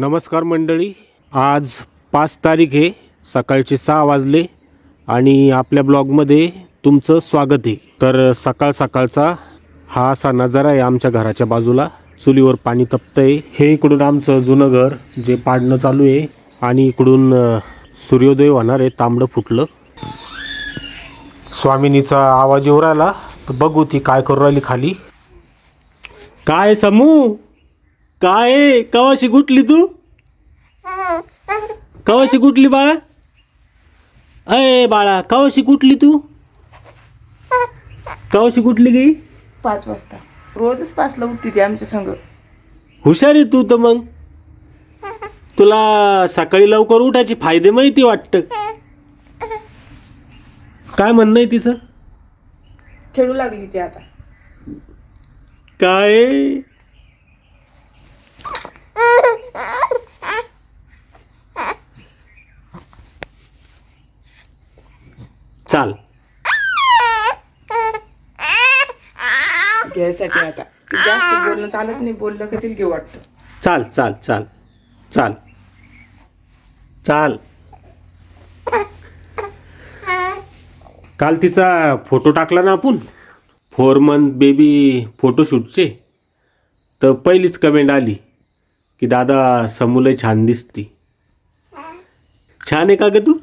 नमस्कार मंडळी. आज पाच तारीख आहे. सकाळचे सहा वाजले आणि आपल्या ब्लॉगमध्ये तुमचं स्वागत आहे. तर सकाळ सकाळचा हा असा नजारा आहे आमच्या घराच्या बाजूला. चुलीवर पाणी तपतंय. हे इकडून आमचं जुनं घर जे पाडणं चालू आहे आणि इकडून सूर्योदय होणार आहे तांबडं फुटलं. स्वामिनीचा आवाज येऊ राहिला. तर बघू ती काय करू राहिली खाली. काय समू? काय? कवाशी गुटली तू? कवाशी गुटली बाळा? अय बाळा कवाशी गुटली तू? कवाशी गुटली गी पाच वाजता. रोजच पाचला उठते ती आमच्या संग. हुशार आहे तू तर मग. तुला सकाळी लवकर उठायचे फायदे माहिती वाटतं. काय म्हणणं आहे तिचं? खेळू लागली ती आता. काय आहे? चाल. घ्यायसाठी आता. ती जास्त बोलणं चालत नाही बोललं का तिला घेऊ वाटतं. चाल चाल चाल. चाल. चाल. काल तिचा फोटो टाकला ना आपण? फोर मंथ बेबी फोटोशूटचे. तर पहिलीच कमेंट आली की दादा समूलय छान दिसती. छान आहे का ग तू?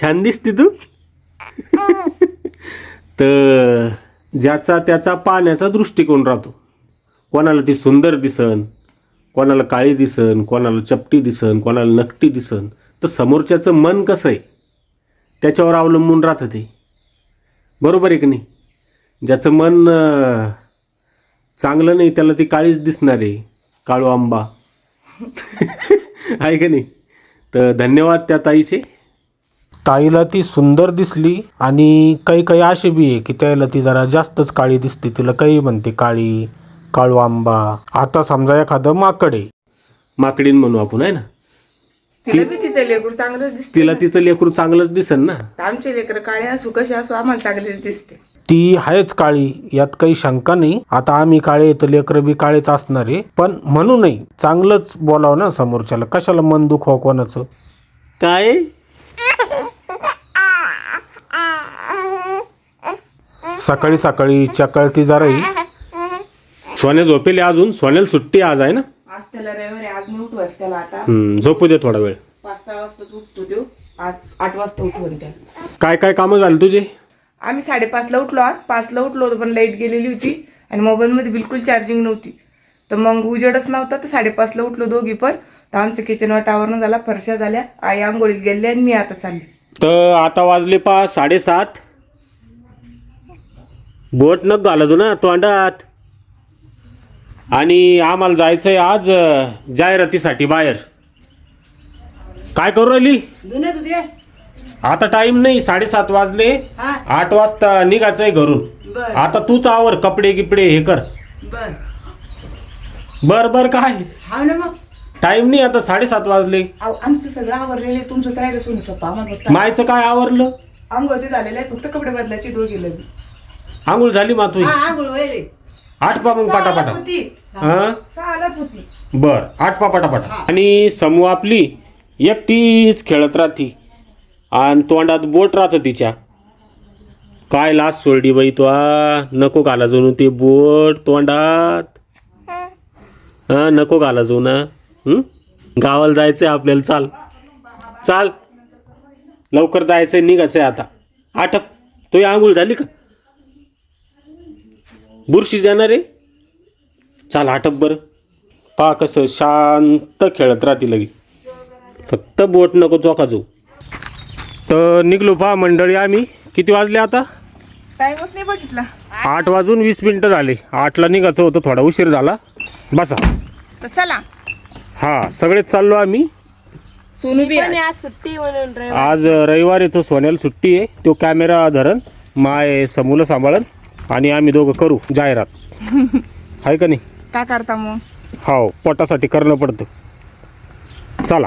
छान दिसती तू? तर ज्याचा त्याचा पाहण्याचा दृष्टिकोन राहतो. कोणाला ती सुंदर दिसन कोणाला काळी दिसन कोणाला चपटी दिसन कोणाला नकटी दिसन तर समोरच्याचं मन कसं आहे? त्याच्यावर अवलंबून राहतं ते. बरोबर आहे की नाही? ज्याचं मन चांगलं नाही त्याला ती काळीच दिसणार आहे. काळू आंबा. आहे का नाही? तर धन्यवाद त्या ताईचे. ताईला ती सुंदर दिसली आणि काही काही अशी बी आहे की त्याला ती जरा जास्तच काळी दिसते. तिला काही म्हणते काळी काळू आंबा. आता समजा एखादं माकड आहे. माकडीन म्हणू आपण आहे ना? तिला बी तिचं लेकरू चांगलंच दिसते तिला तिचं लेकरू चांगलंच दिसन ना? आमचे लेकर काळे असू कसे असो आम्हाला चांगलेच दिसते. ती आहेच काळी यात काही शंका नाही. आता आम्ही काळे तर लेकरं बी काळेच असणार आहे. पण म्हणू नाही चांगलंच बोलावं ना समोरच्याला. कशाला मन दुखव कोणाचं? काय? सकाळी सकाळी चकळती जराही. सोन्या झोपेले अजून? सोन्याला सुट्टी आज आहे ना? आज त्याला रविवारी आज मी त्याला आता. हम्म, झोपू दे थोडा वेळ. पाच सहा वाजता उठतो देऊ. आज आठ वाजता उठवून त्याला. काय काय कामं झाली तुझे? आम्ही साडेपाचला उठलो आज. पाचला उठलो होतो पण लाइट गेलेली होती आणि मोबाईलमध्ये बिलकुल चार्जिंग नव्हती. तर मग उजेडच नव्हता तर साडेपाचला उठलो दोघी पण. तर आमच्या किचनवर टावरनं झाला फरशा झाल्या. आई आंघोळीत गेली आणि मी आता चालली. तर आता वाजले पा साडेसात. बोट नग घालतो ना तोंडात. आणि आम्हाला जायचंय आज जाहिरातीसाठी बाहेर. काय करू राहिली? आता टाइम नाही साडेसात वाजले. आठ वाजता निघायचंय घरून. आता तूच आवर कपडे गिपडे हे कर. बर. बर बर काय? हा ना मग. टाइम नाही आता साडेसात वाजले. अहो, आमचं सगळं आवरलेलं आहे तुमचं तर राहिलं सोनू पप्पा आम्हाला फक्त मायचं काय आवरलं? आंघोळ ते झालेलं आहे फक्त कपडे बदलायची दोघी लगी आंघोळ झाली मातू आठ पा मग पटापटा. होती. हा? सहालाच होती. बर आठ पा पटापटा. आणि समूह आपली एकटीच खेळत राहती. आणि तोंडात बोट राहतं तिच्या. काय लाच सोडली बाई तो आ, नको घाला जणू ते बोट तोंडात. हा नको घाला जाऊ ना हं? गावाला जायचंय आपल्याला चाल. चाल. लवकर जायचंय निघायचंय आता. आटप. तो आंघोळ झाली का? बुरशी जाणार आहे? चाल आटप बरं. पहा कसं शांत खेळत राहते लगे फक्त बोट नको चोका जाऊ तर निघलो पहा मंडळी आम्ही. किती वाजले आता? टाइमच नाही बघितला. आठ वाजून वीस मिनटं झाले. आठला निघायचं होतं थोडा उशीर झाला. बसा. तर चला. हा सगळेच चाललो आम्ही. सोनू बी पण आज. सुट्टी म्हणून रे आज रविवार येतो सोन्याला सुट्टी आहे. तो कॅमेरा धरण माय समूला सांभाळन. आणि आम्ही दोघं करू जाहिरात. आहे का नाही? काय करता मग? हो पोटासाठी करणं पडतं. चला.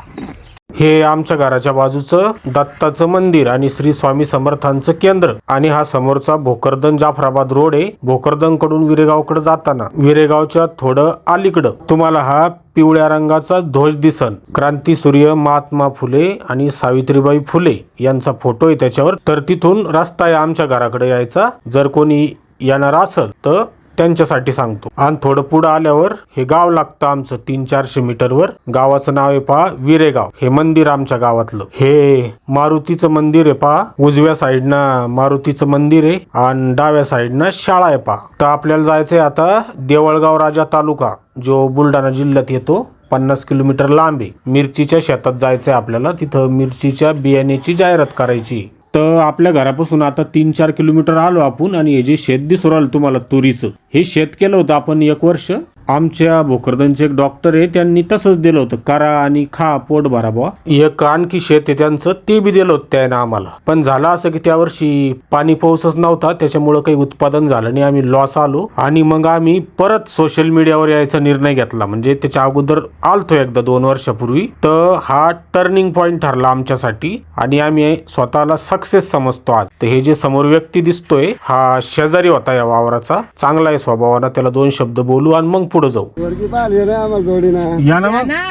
हे आमच्या घराच्या बाजूचं दत्ताचं मंदिर आणि श्री स्वामी समर्थांचं केंद्र. आणि हा समोरचा भोकरदन जाफराबाद रोड आहे. भोकरदनकडून विरेगावकडे जाताना. विरेगावच्या थोडं अलीकडं तुम्हाला हा पिवळ्या रंगाचा ध्वज दिसन. क्रांती सूर्य महात्मा फुले आणि सावित्रीबाई फुले यांचा फोटो आहे त्याच्यावर. तर तिथून रस्ता आहे आमच्या घराकडे यायचा. जर कोणी येणार असेल तर त्यांच्यासाठी सांगतो. आणि थोडं पुढं आल्यावर हे गाव लागतं आमचं तीन चारशे मीटरवर गावाचं नाव आहे पहा विरेगाव. हे मंदिर आमच्या गावातलं. हे मारुतीचं मंदिर आहे पहा उजव्या साईडनं मारुतीचं मंदिर आहे आणि डाव्या साईडनं शाळा आहे पहा. तर आपल्याला जायचंय आता देवळगाव राजा तालुका जो बुलढाणा जिल्ह्यात येतो पन्नास किलोमीटर लांब आहे. मिरचीच्या शेतात जायचंय आपल्याला. तिथं मिरचीच्या बियाण्याची जाहिरात करायची. तर आपल्या घरापासून आता तीन चार किलोमीटर आलो आपण आणि हे जे शेत दिसून राहिलं तुम्हाला तुरीचं हे शेत केलं होतं आपण एक वर्ष? आमच्या भोकरदनचे एक डॉक्टर आहे त्यांनी तसंच दिलं होतं करा आणि खा पोट भरा बुवा. एक आणखी शेत आहे त्यांचं ते बी दिलं होतं त्यानं आम्हाला. पण झालं असं की त्या वर्षी पाणी पाऊसच नव्हता त्याच्यामुळं काही उत्पादन झालं नाही आम्ही लॉस आलो. आणि मग आम्ही परत सोशल मीडियावर यायचा निर्णय घेतला. म्हणजे त्याच्या अगोदर आलतो एकदा दोन वर्षापूर्वी. तर हा टर्निंग पॉईंट ठरला आमच्यासाठी. आणि आम्ही स्वतःला सक्सेस समजतो आज. तर हे जे समोर व्यक्ती दिसतोय हा शेजारी होता या वावराचा. चांगला आहे स्वभावानं त्याला दोन शब्द बोलू आणि मग पुढे जाऊ. वरती पाहिजे ना आम्हाला जोडीना. या ना मग. ना.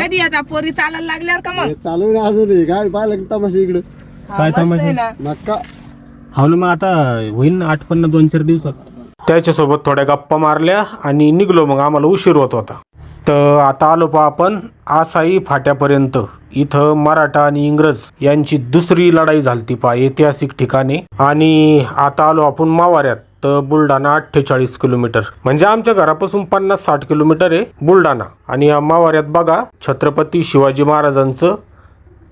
कधी आता पोरी चालायला लागल्यावर का मग? चालू ना अजूनही. काय पाहिलं का तमाशा इकडं? काय नक्का हो ना. मग आता होईन ना आठ पन्नास दोन चार दिवसात. त्याच्यासोबत थोड्या गप्पा मारल्या आणि निघलो मग आम्हाला उशीर होत होता. तर आता आलो पा आपण आसाई फाट्यापर्यंत. इथं मराठा आणि इंग्रज यांची दुसरी लढाई झालती पा ऐतिहासिक ठिकाणी. आणि आता आलो आपण मावाऱ्यात. तर बुलढाणा अठ्ठेचाळीस किलोमीटर. म्हणजे आमच्या घरापासून पन्नास साठ किलोमीटर आहे बुलढाणा. आणि या मावाऱ्यात बघा छत्रपती शिवाजी महाराजांचं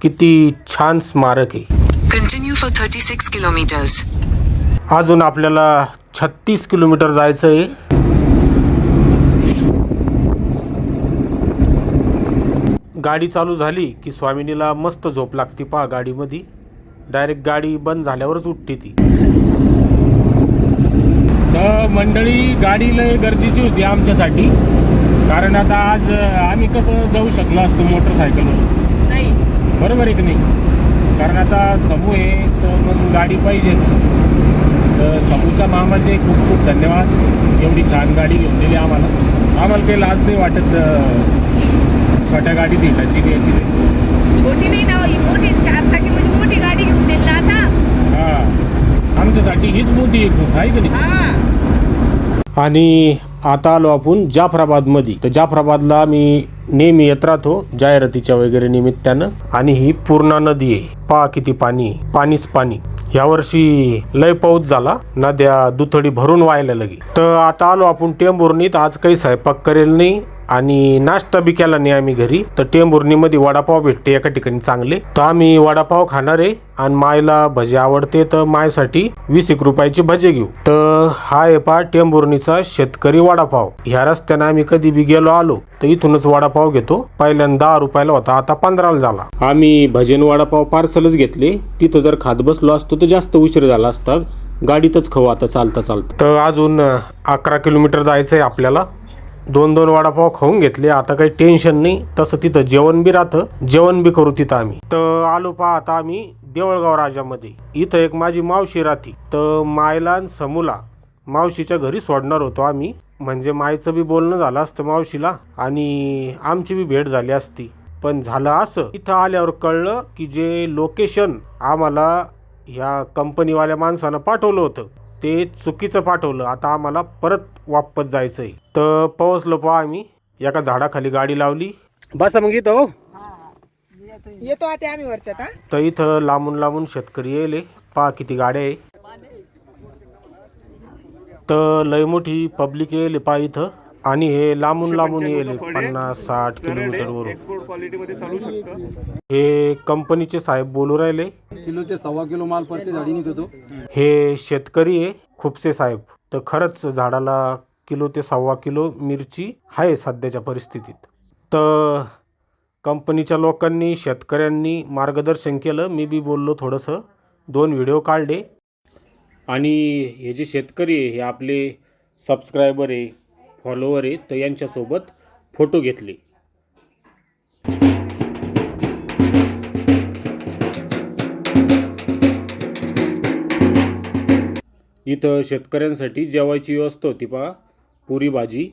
किती छान स्मारक आहे. Continue for 36 kilometers. अजून आपल्याला छत्तीस किलोमीटर जायचं आहे. गाडी चालू झाली की स्वामिनीला मस्त झोप लागते पहा गाडीमध्ये. डायरेक्ट गाडी बंद झाल्यावरच उठते ती. तर मंडळी गाडी लय गरजेची होती आमच्यासाठी. कारण आता आज आम्ही कसं जाऊ शकलो असतो मोटरसायकलवर. नाही. बरोबर आहे की नाही? कारण आता समूह आहे तर मग गाडी पाहिजेच. तर समूहच्या मामाचे खूप खूप धन्यवाद. एवढी छान गाडी घेऊन दिली आम्हाला. आम्हाला काही लाज नाही वाटत छोट्या गाडीत हिटाची घ्यायची छोटी नाही ना हो, मोठी चार चाकी म्हणजे मोठी गाडी घेऊन दिली आता. हां. आमच्यासाठी हीच मोठी आहे खूप आहे की नाही? आणि आता आलो आपण जाफराबादमध्ये. तर जाफराबादला मी नेहमी येत राहतो जाहिरातीच्या वगैरे निमित्तानं. आणि ही पूर्णा नदी आहे. पा किती पाणी आहे. पाणीच पाणी. यावर्षी लय पाऊस झाला. नद्या दुथडी भरून व्हायला लगे तर आता आलो आपण टेंबुर्णीत आज काही स्वयंपाक करेल नाही. आणि नाश्ता बी केला नाही आम्ही घरी. तर टेंभुर्णीमध्ये वडापाव भेटते एका ठिकाणी चांगले. तर आम्ही वडापाव खाणार आहे आणि मायला भजे आवडते तर मायसाठी वीस एक रुपयाचे भजे घेऊ. तर हा आहे पा टेंभुर्णीचा शेतकरी वडापाव. ह्या रस्त्याने आम्ही कधी बी गेलो आलो तर इथूनच वडापाव घेतो. पहिल्यांदा दहा रुपयाला होता आता पंधराला झाला. आम्ही भजन वडापाव पार्सलच घेतले. तिथं जर खात बसलो असतो तर जास्त उशीर झाला असता. गाडीतच खाऊ आता चालता चालता. तर अजून अकरा किलोमीटर जायचं आहे आपल्याला. दोन दोन वडापाव खाऊन घेतले. आता काही टेन्शन नाही. तसं तिथं जेवण बी राहतं. जेवण बी करू तिथं आम्ही. तर आलो पहा आता आम्ही देवळगाव राजामध्ये. इथं एक माझी मावशी राहती. तर मायला समूला मावशीच्या घरी सोडणार होतो आम्ही. म्हणजे मायचं बी बोलणं झालं असतं मावशीला. आणि आमची बी भेट झाली असती. पण झालं असं. इथं आल्यावर कळलं की जे लोकेशन आम्हाला ह्या कंपनीवाल्या माणसानं पाठवलं होतं. ते चुकीचं पाठवलं. आता आम्हाला परत वापस जायचं आहे तर पोहोचलो पहा आम्ही. एका झाडाखाली गाडी लावली. बसा मग इथं हो. येतो आता आम्ही वरच्यात हा तर इथं लांबून लांबून शेतकरी येले. पहा किती गाड्या आहे. तर लय मोठी पब्लिक येईल पहा इथं. आणि हे लांबून लांबून येईल पन्नास साठ किलोमीटर वरून हे कंपनीचे साहेब बोलू राहिले. किलो ते सव्वा किलो माल प्रत्येक झाडी निघतो. हे शेतकरी आहे खुपसे साहेब. तर खरंच झाडाला किलो ते सव्वा किलो मिरची आहे सध्याच्या परिस्थितीत. तर कंपनीच्या लोकांनी शेतकऱ्यांनी मार्गदर्शन केलं. मी बी बोललो थोडंसं. दोन व्हिडिओ काढले. आणि हे जे शेतकरी आहे हे आपले सबस्क्रायबर आहे फॉलोअर आहे तर यांच्यासोबत फोटो घेतले. इथं शेतकऱ्यांसाठी जेवायची व्यवस्था होती पहा पुरी भाजी.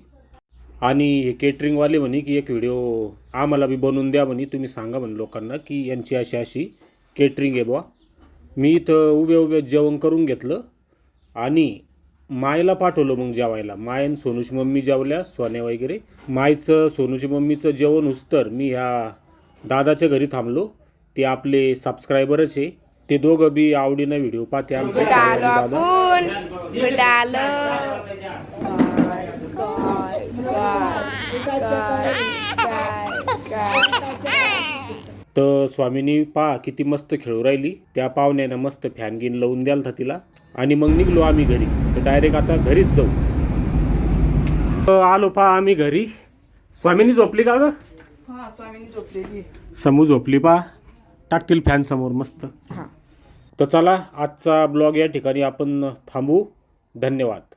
आणि हे केटरिंगवाले म्हणे की एक व्हिडिओ आम्हाला बी बनवून द्या म्हणे. तुम्ही सांगा म्हणे लोकांना की यांची अशी अशी केटरिंग आहे बुवा. मी इथं उभ्या उभ्या जेवण करून घेतलं. आणि मायला पाठवलं मग जेवायला. माय आणि सोनूची मम्मी जेवल्या सोन्या वगैरे. मायचं सोनूची मम्मीचं जेवण उस्तर. मी ह्या दादाच्या घरी थांबलो. ते आपले सबस्क्रायबरच आहे. ते दोघं बी आवडीनं व्हिडिओ पाहते आमचे. दादा. तर स्वामीनी पहा किती मस्त खेळू राहिली. त्या पाहुण्यानं मस्त फॅन गिन लावून द्याल था तिला. आणि मग निघलो आम्ही घरी. तर डायरेक्ट आता घरीच जाऊ. आलो पहा आम्ही घरी. स्वामीनी झोपली का ग? हा स्वामींनी झोपलेली समू झोपली पहा. टाकतील फॅन समोर मस्त. हा. तर चला आजचा ब्लॉग या ठिकाणी आपण थांबू. धन्यवाद.